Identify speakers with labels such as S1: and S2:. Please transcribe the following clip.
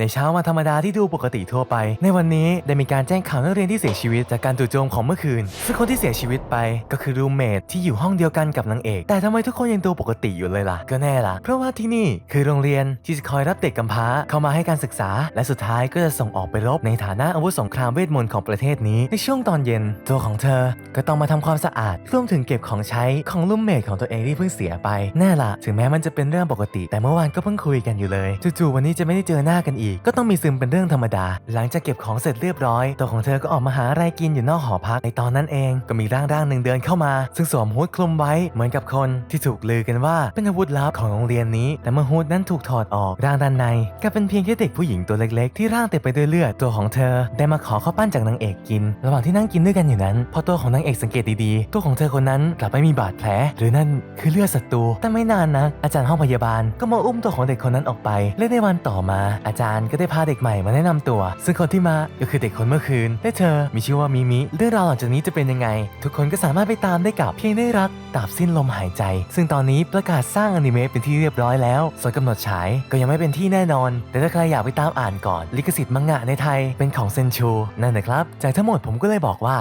S1: ในเช้าวันธรรมดาที่ดูปกติทั่วไป ในวันนี้ได้มีการแจ้งข่าวนักเรียนที่เสียชีวิตจากการจู่โจมของเมื่อคืน ซึ่งคนที่เสียชีวิตไปก็คือรูมเมทที่อยู่ห้องเดียวกันกับนางเอก แต่ทำไมทุกคนยังดูปกติอยู่เลยล่ะ ก็แน่ล่ะ เพราะว่าที่นี่คือโรงเรียนที่จะคอยรับเด็กกำพร้าเข้ามาให้การศึกษา และสุดท้ายก็จะส่งออกไปรบในฐานะอาวุธสงครามเวทมนต์ของประเทศนี้ ในช่วงตอนเย็น ตัวของเธอก็ต้องมาทำความสะอาดรวมถึงเก็บของใช้ของรูมเมทของตัวเองที่เพิ่งเสียไป แน่ล่ะ ถึงแม้มันจะเป็นเรื่องปกติ แต่เมื่อวานก็เพิ่งคุยกันอยู่เลยจู่ๆวันนี้จะไม่ได้เจอหน้ากันอีกก็ต้องมีซึมเป็นเรื่องธรรมดา หลังจากเก็บของเสร็จเรียบร้อย ตัวของเธอก็ออกมาหาอะไรกินอยู่นอกหอพักในตอนนั้นเองก็มีร่างร่างๆหนึ่งเดินเข้ามา ซึ่งสวมฮูดคลุมไว้เหมือนกับคนที่ถูกลือกันว่าเป็นอาวุธลับของโรงเรียนนี้ แต่เมื่อฮูดนั้นถูกถอดออกร่างด้านในกลับเป็นเพียงแค่เด็กผู้หญิงตัวเล็ก ๆ ที่ร่างเต็มไปด้วยเลือดตัวของเธอ ได้มาขอข้าวปั้นจากนางเอกกิน ระหว่างที่นั่งกินด้วยกันอยู่นั้นพอตัวของนางเอกสังเกตดีๆ ตัวของเธอคนนั้นกลับไม่มีบาดแผล หรือนั่นคือเลือดศัตรูแต่ไม่นานนะอาจารย์ห้องพยาบาล ก็มาอุ้มตัวของเด็กคนนั้นออกไปและในวันต่อมาอาจารย์ก็ได้พาเด็กใหม่มาแนะนำตัว ซึ่งคนที่มาก็คือเด็กคนเมื่อคืนและเธอมีชื่อว่ามิมิเรื่องราวหลังจากนี้จะเป็นยังไง ทุกคนก็สามารถไปตามได้กับเพียงได้รักตราบสิ้นลมหายใจ ซึ่งตอนนี้ประกาศสร้างอนิเมะเป็นที่เรียบร้อยแล้วส่วนกำหนดฉายก็ยังไม่เป็นที่แน่นอน แต่ถ้าใครอยากไปตามอ่านก่อน ลิขสิทธิ์มังงะในไทยเป็นของเซนชูนั่นนะครับจากทั้งหมดผมก็เลยบอกว่า